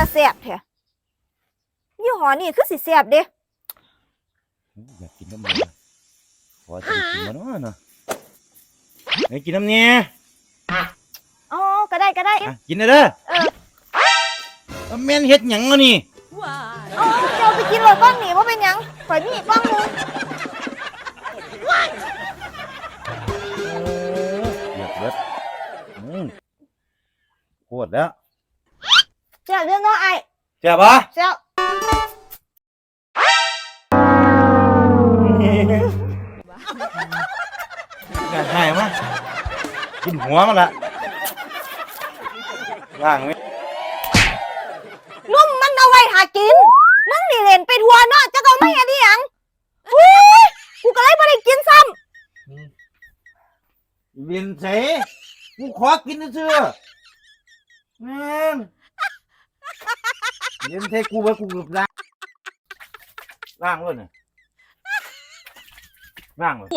ตาแซ่บแท้ยี่ห้อนี่คือสิแซ่บเด้อยากกินน้ำมันขอจะกินมาเนาะเนาะไหนกินน้ำเนี่ยอ๋อก็ได้ก็ได้อะกินได้เด้อเออเอาแม่นเฮ็ดหยังอะนี่อ๋อเจ้าไปกินเลยก้อนหนีว่าเป็นหยังข่อยมีอีกก้อนหนึงเดือดเดือดอืมโคตรแล้ว แซ่บเรื่องเนาะไอ้เจ็บปะแซ่บงานหายมากินหัวมันละล่างไหมนุ่มมันเอาไว้หากิน มึงนี่เล่นไปทัวเนาะจะเอาไม่เห็นอีหยังอุ้ยกูก็เลยบ่ได้กินซ้เวียนเสกูขอกินเชื่อแม่ง เวียนเทกูไว้กูเกือบล้างล่างเลยเนี่ยล่างเลย